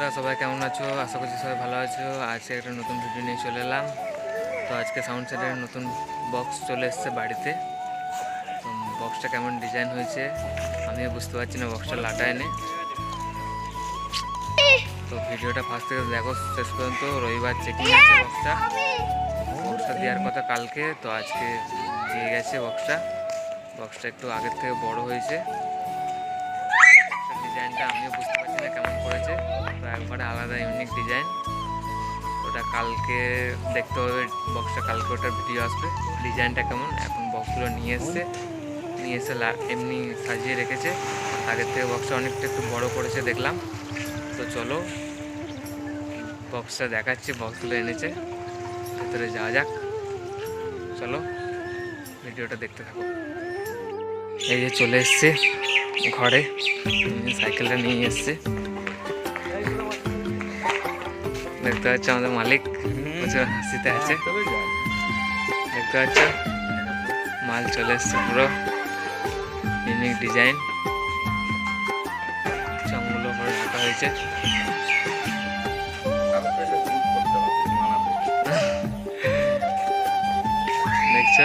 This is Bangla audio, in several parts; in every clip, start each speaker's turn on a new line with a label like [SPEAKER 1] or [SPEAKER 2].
[SPEAKER 1] তোমরা সবাই কেমন আছো? আশা করছি সবাই ভালো আছো। আজকে একটা নতুন ভিডিও নিয়ে চলে এলাম। তো আজকে সাউন্ড সেটের নতুন বক্স চলে এসেছে বাড়িতে। তো বক্সটা কেমন ডিজাইন হয়েছে আমিও বুঝতে পারছি না বক্সটা লাটায় নে তো ভিডিওটা ফার্স্ট থেকে দেখো শেষ পর্যন্ত। রবিবার চেকিং আছে বক্সটা বক্সটা দেওয়ার কথা কালকে তো আজকে দিয়ে গেছে বক্সটা বক্সটা একটু আগের থেকে বড় হয়েছে। ডিজাইনটা আমিও বুঝতে পারছি না কেমন করেছে। একবারে আলাদা ইউনিক ডিজাইন ওটা কালকে দেখতে হবে বক্সটা কালকে ওটার ভিডিও আসবে। ডিজাইনটা কেমন? এখন বক্সগুলো নিয়ে এসছে। নিয়ে এসে এমনি সাজিয়ে রেখেছে। আগের থেকে বক্সটা অনেকটা একটু বড় করেছে দেখলাম। তো চলো বক্সটা দেখাচ্ছি বক্সগুলো এনেছে। ভেতরে যাওয়া যাক। চলো ভিডিওটা দেখতে থাকো। এই যে চলে এসছে ঘরে। সাইকেলটা নিয়ে এসছে। দেখতে পাচ্ছ আমাদের মালিক। প্রচুর হাসিতে আছে। দেখতে পাচ্ছ? মাল চলে এসছে পুরো। Unique design. চমগুলো করে রাখা হয়েছে। দেখছ?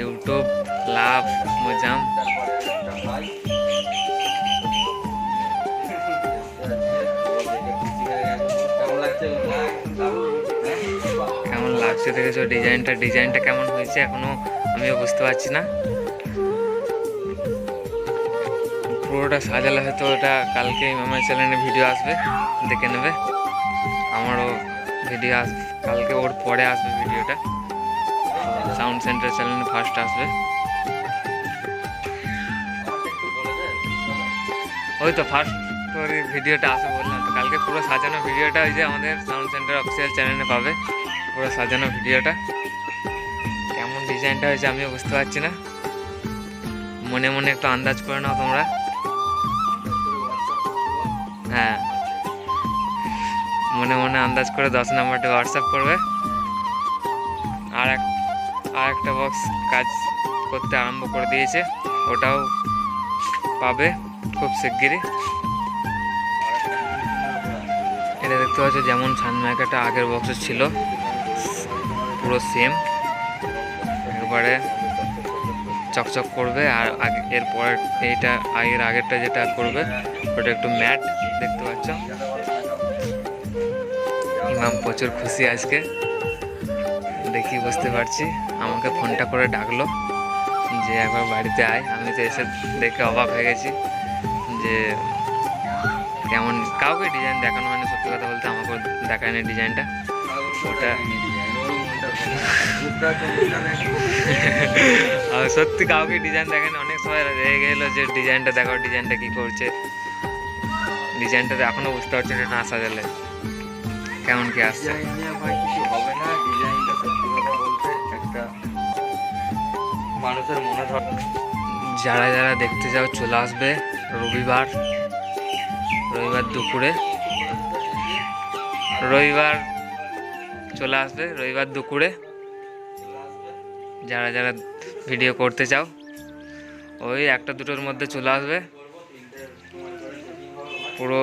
[SPEAKER 1] ইউটিউব লাভ মজাম। লাগছে দেখেছ ডিজাইনটা ডিজাইনটা কেমন হয়েছে এখনও আমিও বুঝতে পারছি না। পুরোটা সাজালে হয়তো ওটা কালকে আমার চ্যানেলে ভিডিও আসবে, দেখে নেবে। আমারও ভিডিও আসবে কালকে ওর পরে আসবে ভিডিওটা। সাউন্ড সেন্টার চ্যানেলে ফার্স্ট আসবে। ওই তো ফার্স্ট ভিডিওটা আসবে বললাম, তো কালকে পুরো সাজানো ভিডিওটা ওই যে আমাদের সাউন্ড সেন্টার অফিসিয়াল চ্যানেলে পাবে। পুরো সাজানো ভিডিওটা। কেমন ডিজাইনটা হয়েছে আমিও বুঝতে পারছি না। মনে মনে একটু আন্দাজ করে নাও তোমরা। হ্যাঁ। মনে মনে আন্দাজ করে দশ নাম্বারটা হোয়াটসঅ্যাপ করবে। আর এক আর একটা বক্স কাজ করতে আরম্ভ করে দিয়েছে। ওটাও পাবে খুব শিগগিরই। এটা দেখতে পাচ্ছ যেমন সানমাইকাটা আগের বক্সে ছিল। পুরো সেম একবারে চকচক করবে আর এরপরে এইটা আগের আগেরটা যেটা করবে, ওটা একটু ম্যাট দেখতে পাচ্ছ। ইমাম প্রচুর খুশি আজকে। দেখি বুঝতে পারছি। আমাকে ফোনটা করে ডাকলো যে একবার বাড়িতে আয়। আমি তো এসে দেখে অবাক হয়ে গেছি যে কেমন কাউকে ডিজাইন দেখানো হয়নি, সত্যি কথা বলতে আমাকেও দেখায়নি ডিজাইনটা ওটা আর সত্যি কাউকে ডিজাইন দেখেন, অনেক সময় রেগে গেলো যে ডিজাইনটা দেখো ডিজাইনটা কি করছে। ডিজাইনটা এখনও বুঝতে পারছি না না সাজালে। কেমন কি আসছে?
[SPEAKER 2] মানুষের মনে ধর
[SPEAKER 1] যারা যারা দেখতে যাও চলে আসবে রবিবার। রবিবার দুপুরে। রবিবার চলে আসবে রবিবার দুপুরে যারা যারা ভিডিও করতে চাও, ওই একটা দুটোর মধ্যে চলে আসবে পুরো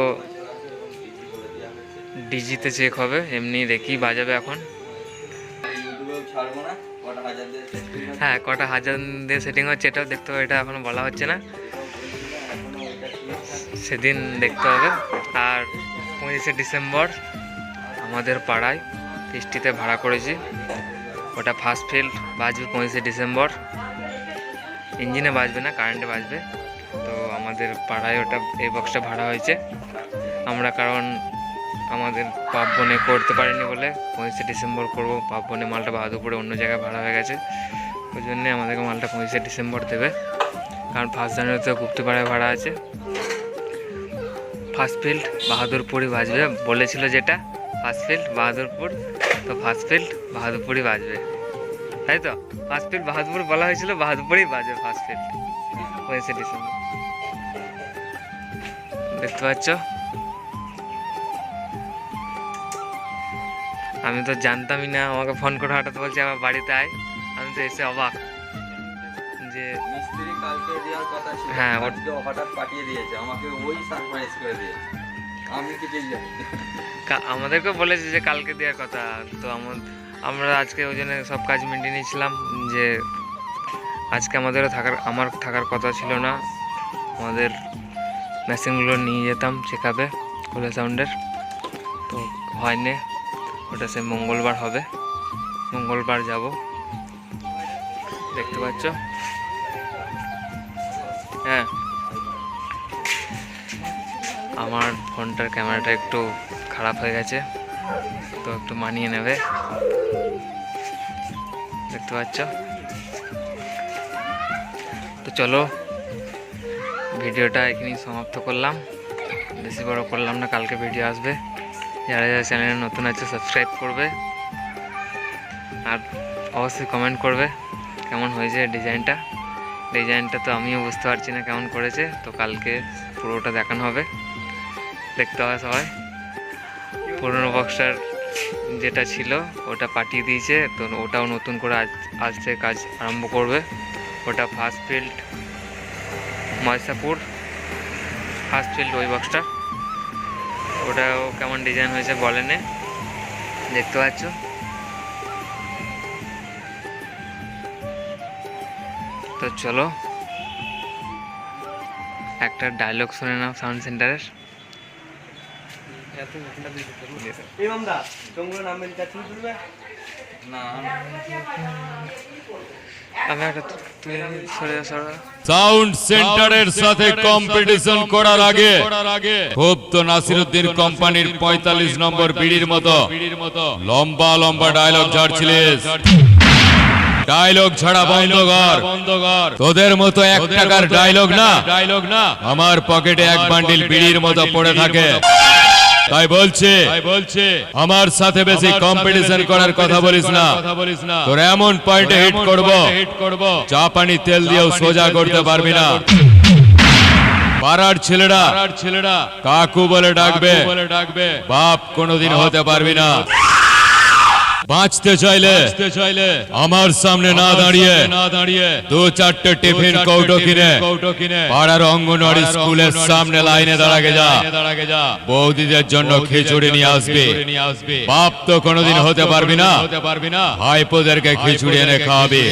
[SPEAKER 1] ডিজিতে চেক হবে, এমনি দেখি বাজাবে এখন। হ্যাঁ কটা হাজার দিয়ে সেটিং হচ্ছে এটাও দেখতে হবে, এটা এখনও বলা হচ্ছে না। সেদিন দেখতে হবে আর পঁচিশে ডিসেম্বর আমাদের পাড়ায় ফিস্টিতে ভাড়া করেছি। ওটা ফার্স্ট ফিল্ড বাজবে পঁচিশে ডিসেম্বর। ইঞ্জিনে বাজবে না কারেন্টে বাজবে। তো আমাদের পাড়ায় ওটা এই বক্সটা ভাড়া হয়েছে। আমরা কারণ আমাদের পাপবনে করতে পারিনি বলে পঁচিশে ডিসেম্বর করব। পাপবনে মালটা বাহাদুরপুরে অন্য জায়গায় ভাড়া হয়ে গেছে। ওই জন্যে আমাদেরকে মালটা পঁচিশে ডিসেম্বর দেবে। কারণ ফার্স্ট জানুয়ারিতে গুপ্তিপাড়ায় ভাড়া আছে। ফার্স্ট ফিল্ড বাহাদুরপুরই বাজবে। বলেছিল যেটা ফার্স্ট ফিল্ড বাহাদুরপুর। তো ফার্স্ট ফিল্ড বাহাদুরপুরই বাজবে। তাই তো? ফার্স্ট ফিল্ড বাহাদুরপুর বলা হয়েছিল বাহাদুরপুরই বাজবে ফার্স্ট ফিল্ড পঁচিশে ডিসেম্বর দেখতে পাচ্ছ? আমি তো জানতামই না আমাকে ফোন করে হঠাৎ বলছে আমার বাড়িতে আয়। আমি তো এসে অবাক যে
[SPEAKER 2] মিস্ত্রি কালকে দেওয়ার কথা ছিল
[SPEAKER 1] হ্যাঁ,
[SPEAKER 2] হঠাৎ পাঠিয়ে দিয়েছে আমাকে ওই সারপ্রাইজ করে দিয়েছে।
[SPEAKER 1] আমাদেরকে বলেছে যে কালকে দেওয়ার কথা। তো আমা- আমরা আজকে ওই জন্য সব কাজ মিটিয়ে নিয়েছিলাম যে আজকে আমাদেরও থাকার আমার থাকার কথা ছিল না। আমাদের মেশিনগুলো নিয়ে যেতাম চেক আপে কোলে সাউন্ডের তো হয়নি। ওটা সে মঙ্গলবার হবে। মঙ্গলবার যাব। দেখতে পাচ্ছ? হ্যাঁ। আমার ফোনটার ক্যামেরাটা একটু খারাপ হয়ে গেছে, তো একটু মানিয়ে নেবে। দেখতে পাচ্ছ? তো চলো, ভিডিওটা এখানেই সমাপ্ত করলাম। বেশি বড় করলাম না, কালকে ভিডিও আসবে। যারা যারা চ্যানেলে নতুন আছে সাবস্ক্রাইব করবে। আর অবশ্যই কমেন্ট করবে, কেমন হয়েছে ডিজাইনটা? ডিজাইনটা তো আমিও বুঝতে পারছি না কেমন করেছে, তো কালকে পুরোটা দেখানো হবে। দেখতে হবে সবাই। পুরনো বক্সটার যেটা ছিল, ওটা পাঠিয়ে দিয়েছে। তো ওটাও নতুন করে আজ থেকে কাজ আরম্ভ করবে। ওটা ফার্স্ট ফিল্ড ময়সাপুর ফার্স্ট ফিল্ড ওই বক্সটা ওটাও কেমন ডিজাইন হয়েছে বলেনে দেখতে পাচ্ছ? তো চলো। একটা ডায়লগ শুনে নাও সাউন্ড সেন্টারের
[SPEAKER 3] তোমরা তুলবে।
[SPEAKER 4] সাউন্ড সেন্টারের সাথে কম্পিটিশন করার আগে খুব তো নাসিরুদ্দিন কোম্পানির পঁয়তাল্লিশ নম্বর বিড়ির মতো লম্বা লম্বা ডায়লগ ঝাড়ছিলিস। ডায়লগ ছাড়া বন্ধ কর। তোদের মতো এক টাকার ডায়লগ না। ডায়লগ না। আমার পকেটে এক বান্ডিল বিড়ির মতো পড়ে থাকে। তাই বলছে বলছে। আমার সাথে বেশি কম্পিটিশন করার কথা বলিস না। কথা বলিস না। তোর এমন পয়েন্টে হিট করব। হিট করব। চা পানি তেল দিয়েও সোজা করতে পারবি না। পাড়ার ছেলেরা ছেলেরা। কাকু বলে ডাকবে। বলে ডাকবে। বাপ কোনোদিন হতে পারবি না। বাঁচতে চাইলে আমার সামনে না দাঁড়িয়ে না দাঁড়িয়ে দু চারটে টিফিন কৌটো কিনে কৌটো কিনে পাড়ার অঙ্গনওয়াড়ি স্কুলের সামনে লাইনে দাঁড়াগে যা। দাঁড়াগে যা। বৌদিদের জন্য খিচুড়ি নিয়ে আসবি। নিয়ে আসবি। বাপ তো কোনোদিন হতে পারবি না। হতে পারবি না। ভাইপোদেরকে খিচুড়ি এনে খাওয়াবি।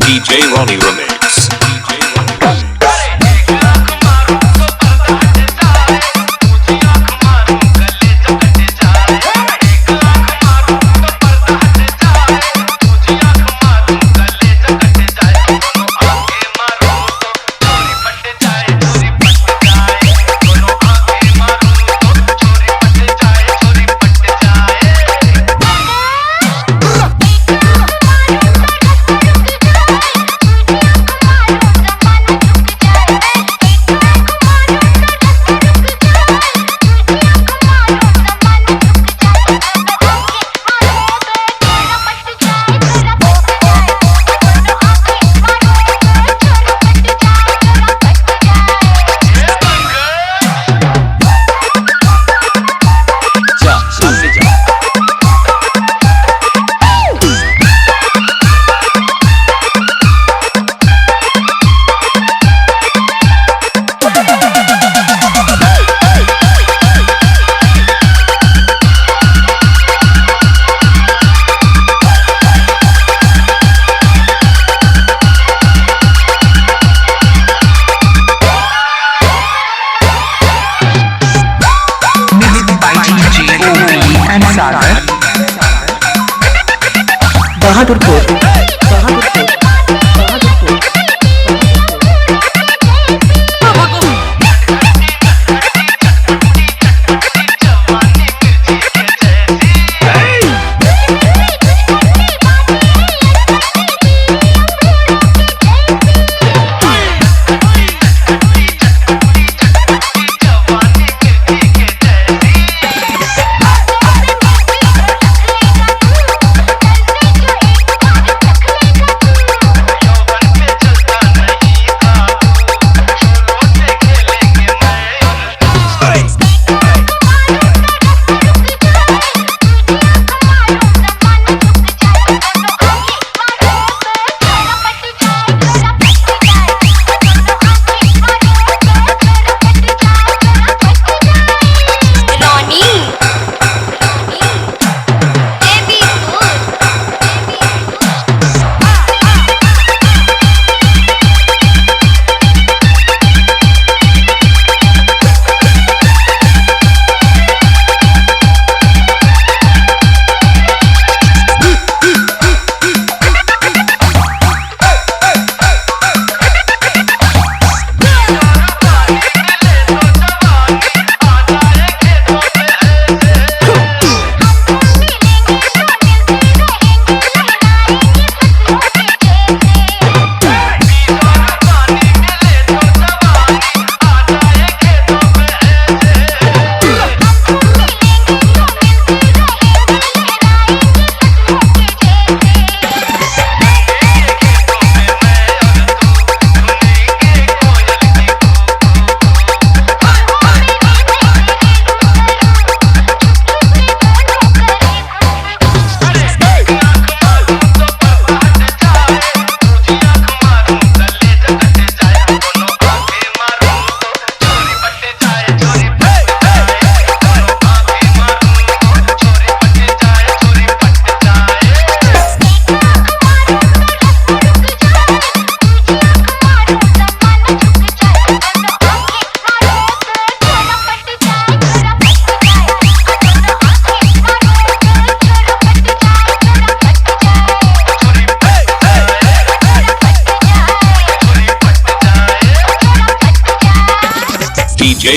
[SPEAKER 5] DJ Ronnie Remix.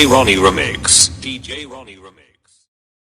[SPEAKER 5] Ronnie Remix.